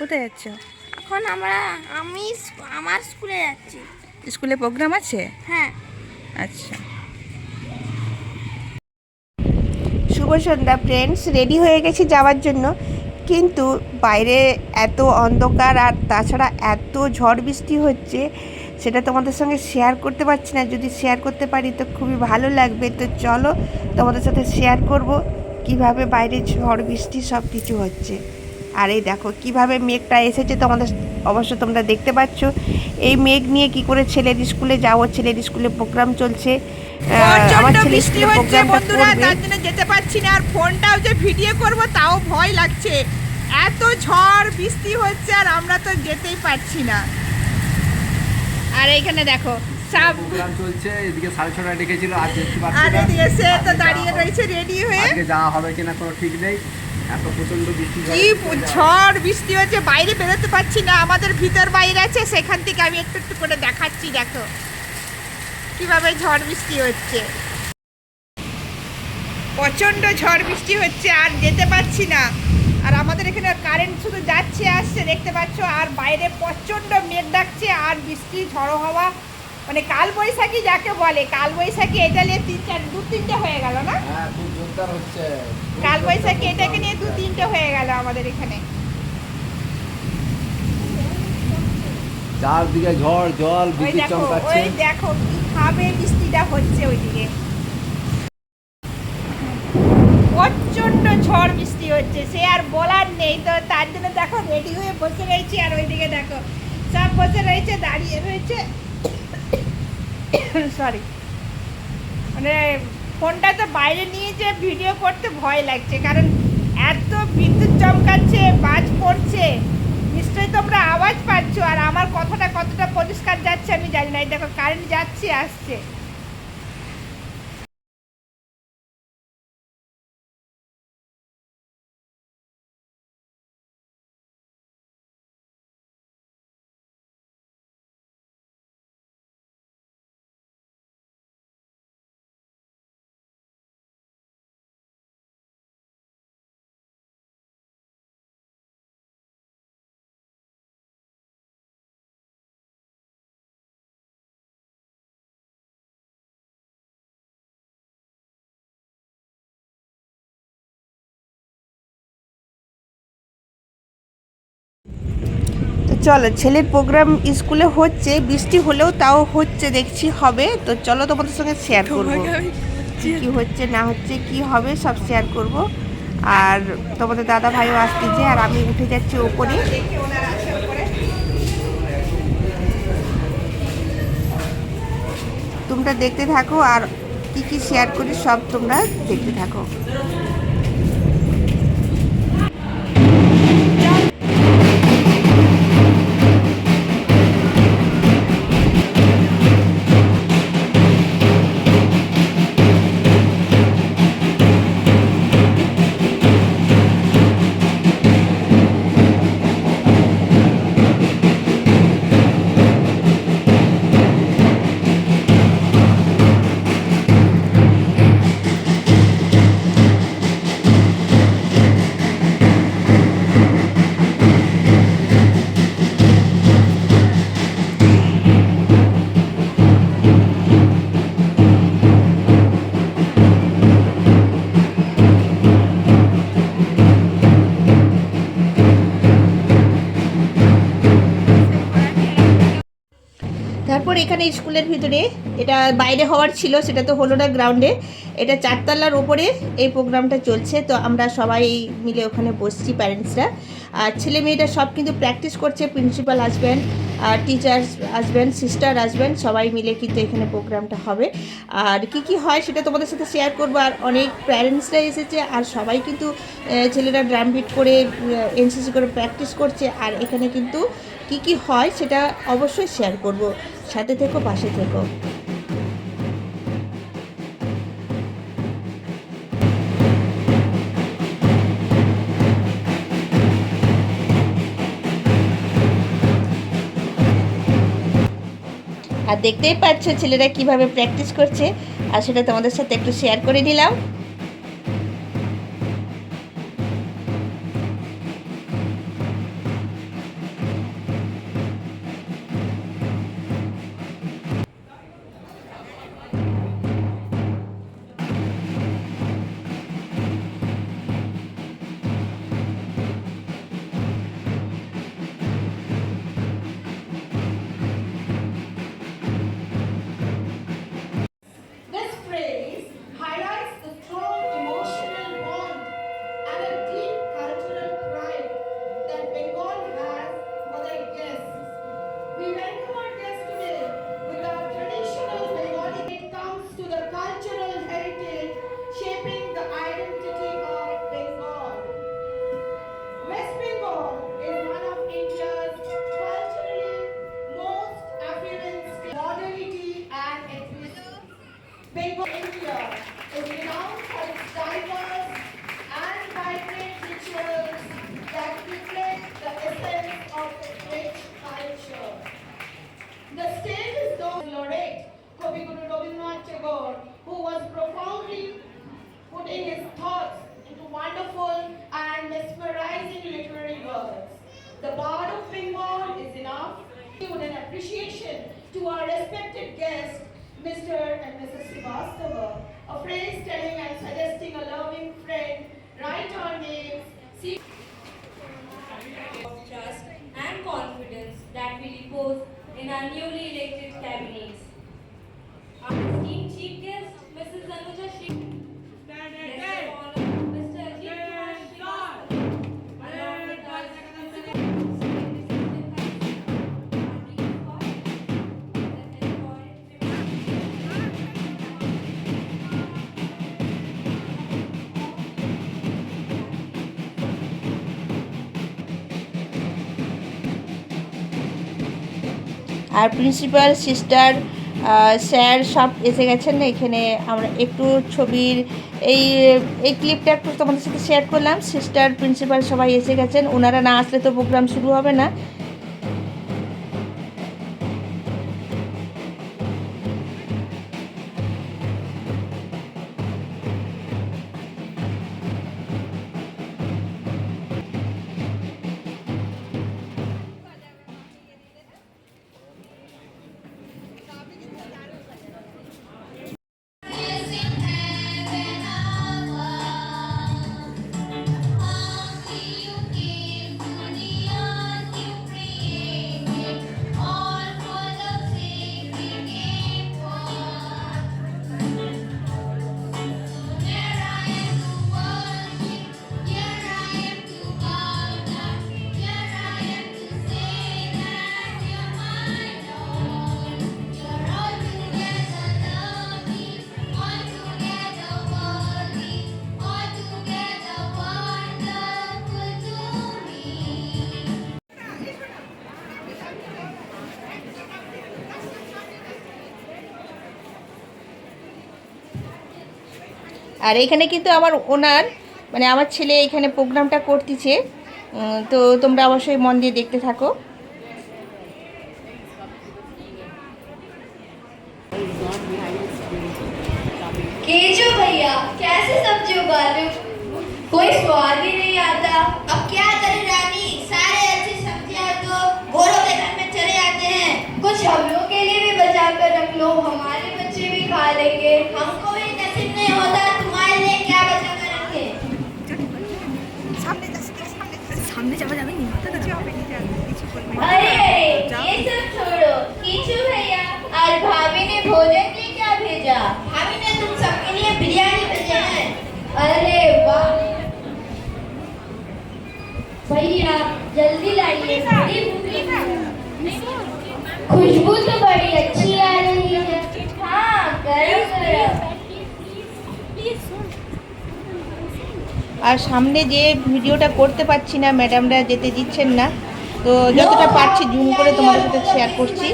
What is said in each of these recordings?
কোথায় যাচ্ছ? এখন আমরা আমি আমার স্কুলে যাচ্ছি। স্কুলে প্রোগ্রাম আছে? হ্যাঁ। আচ্ছা। শুভ সন্ধ্যা ফ্রেন্ডস রেডি হয়ে গেছি যাওয়ার জন্য। কিন্তু বাইরে এত অন্ধকার আর তাছাড়া এত ঝড় বৃষ্টি হচ্ছে সেটা তোমাদের সঙ্গে শেয়ার করতে পারছি না। যদি শেয়ার করতে পারি তো খুবই ভালো লাগবে। তো চলো তোমাদের সাথে শেয়ার করব কীভাবে বাইরে ঝড় বৃষ্টি সব কিছু হচ্ছে। আর এই দেখো কীভাবে মেঘটা এসেছে তোমাদের অবশ্য তোমরা দেখতে পাচ্ছ। এই মেঘ নিয়ে কি করে ছেলের স্কুলে যাব ছেলের স্কুলে প্রোগ্রাম চলছে। আমার ছেলের বৃষ্টি স্কুলে হচ্ছে বন্ধুরা তার জন্য যেতে পারছি না। আর ফোনটাও যে ভিডিও করব তাও ভয় লাগছে। এত ঝড় বৃষ্টি হচ্ছে আর আমরা তো যেতেই পারছি না। আর এইখানে দেখো সব প্রোগ্রাম চলছে এদিকে সাড়ে ডেকেছিল এদিকে সে তো দাঁড়িয়ে রয়েছে রেডি হয়ে। আজকে যাওয়া হবে কিনা কোনো ঠিক নেই। কি ঝড় বৃষ্টি হচ্ছে বাইরে বেরোতে পারছি না আমাদের ভিতর বাইরে আছে সেখান থেকে আমি একটু একটু করে দেখাচ্ছি দেখো। কীভাবে ঝড় বৃষ্টি হচ্ছে। প্রচণ্ড ঝড় বৃষ্টি হচ্ছে আর যেতে পারছি না। আর আমাদের এখানে কারেন্ট শুধু যাচ্ছে আসছে দেখতে পাচ্ছ আর বাইরে প্রচণ্ড মেঘ ডাকছে আর বৃষ্টি ঝড়ো হওয়া। মানে কাল বৈশাখী যাকে বলে কাল বৈশাখী এটা নিয়ে তিন চার দু তিনটে হয়ে গেল না? হ্যাঁ হচ্ছে। কাল বৈশাখী এটাকে নিয়ে দু তিনটে হয়ে গেল আমাদের এখানে। চারদিকে ঝড় জল বিদ্যুৎ চমকাচ্ছে। ওই দেখো কীভাবে বৃষ্টিটা হচ্ছে ওইদিকে। প্রচণ্ড ঝড় বৃষ্টি হচ্ছে সে আর বলার নেই। তো তার জন্য দেখো রেডি হয়ে বসে রয়েছি আর ওইদিকে দেখো সব বসে রয়েছে দাঁড়িয়ে রয়েছে। সরি মানে ফোনটা তো বাইরে নিয়ে যে ভিডিও করতে ভয় লাগছে, কারণ এত বিদ্যুৎ চমকাচ্ছে, বাজ পড়ছে। নিশ্চয়ই তোমরা আওয়াজ পাচ্ছ, আর আমার কথাটা কতটা পরিষ্কার যাচ্ছে আমি জানি না। এই দেখো কারেন্ট যাচ্ছে, আসছে। চলো ছেলের প্রোগ্রাম স্কুলে হচ্ছে বৃষ্টি হলেও তাও হচ্ছে দেখছি হবে। তো চলো তোমাদের সঙ্গে শেয়ার করব। কি হচ্ছে না হচ্ছে কি হবে সব শেয়ার করব। আর তোমাদের দাদা ভাইও আসতেছে আর আমি উঠে যাচ্ছি ওপরে তোমরা দেখতে থাকো আর কি কি শেয়ার করি সব তোমরা দেখতে থাকো। এখানে স্কুলের ভিতরে। এটা বাইরে হওয়ার ছিল, সেটা তো হলো না গ্রাউন্ডে এটা চারতলার ওপরে এই প্রোগ্রামটা চলছে, তো আমরা সবাই মিলে ওখানে বসছি প্যারেন্টসরা আর ছেলে মেয়েটা সব কিন্তু প্র্যাকটিস করছে প্রিন্সিপাল আসবেন আর টিচার্স আসবেন সিস্টার আসবেন সবাই মিলে কিন্তু এখানে প্রোগ্রামটা হবে। আর কি কি হয় সেটা তোমাদের সাথে শেয়ার করব। আর অনেক প্যারেন্টসরা এসেছে আর সবাই কিন্তু ছেলেরা ড্রাম বিট করে এনসিসি করে প্র্যাকটিস করছে। আর এখানে কিন্তু কি কি হয় সেটা অবশ্যই শেয়ার করব। সাথে থেকো, পাশে থেকো। আর দেখতেই পাচ্ছ ছেলেরা কীভাবে প্র্যাকটিস করছে। আর সেটা তোমাদের সাথে একটু শেয়ার করে নিলাম। Big India is renowned for its diverse and vibrant rituals that reflect the essence of its rich culture. The state is known laureate Kaviguru Rabindranath Tagore, who was profoundly putting his thoughts into wonderful and mesmerizing literary works. The Bard of Bengal is enough. An appreciation to our respected guest, Mr. and Mrs. Srivastava, a phrase telling and suggesting a loving friend, write our names, see of trust and confidence that we repose in our newly elected cabinets. Our esteemed chief guest, Mrs. Anuja. আর principal sister sir সব এসে গেছেন। এখানে আমরা একটু ছবির এই এই ক্লিপটা একটু তোমাদের সাথে শেয়ার করলাম। সিস্টার প্রিন্সিপাল সবাই এসে গেছেন। ওনারা না আসলে তো প্রোগ্রাম শুরু হবে না। আর এখানে কিন্তু আমার ওনার মানে আমার ছেলে এখানে প্রোগ্রামটা করতেছে উম, তো তোমরা অবশ্যই মন দিয়ে দেখতে থাকো केजो भैया कैसे सब्जी उगा रहे हो कोई स्वाद ही नहीं आता अब क्या करें रानी सारे अच्छी सब्जियां तो गोरों के घर में चले आते हैं कुछ हम लोग के लिए भी बचा कर रख लो हमारे बच्चे भी खा लेंगे हमको भी ये सब छोड़ो। कीचू भैया आज भाभी ने भोजन के क्या भेजा। भाभी ने तुम सबके लिए बिरयानी भेजे हैं अरे वाह। भैया जल्दी लाइए। खुशबू तो बड़ी अच्छी आ रही আর সামনে যে ভিডিওটা করতে পারছি না ম্যাডামরা যেতে দিচ্ছেন না তো যতটা পারছি জুম করে তোমাদের সাথে শেয়ার করছি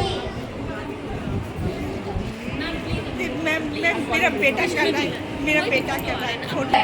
मैम मैम मेरा बेटा कर रहा है मेरा बेटा कर रहा है छोटा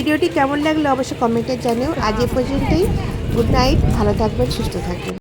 ভিডিওটি কেমন লাগল অবশ্যই কমেন্টে জানিও। আজ এ পর্যন্তই। গুড নাইট, ভালো থাকবেন, সুস্থ থাকবেন।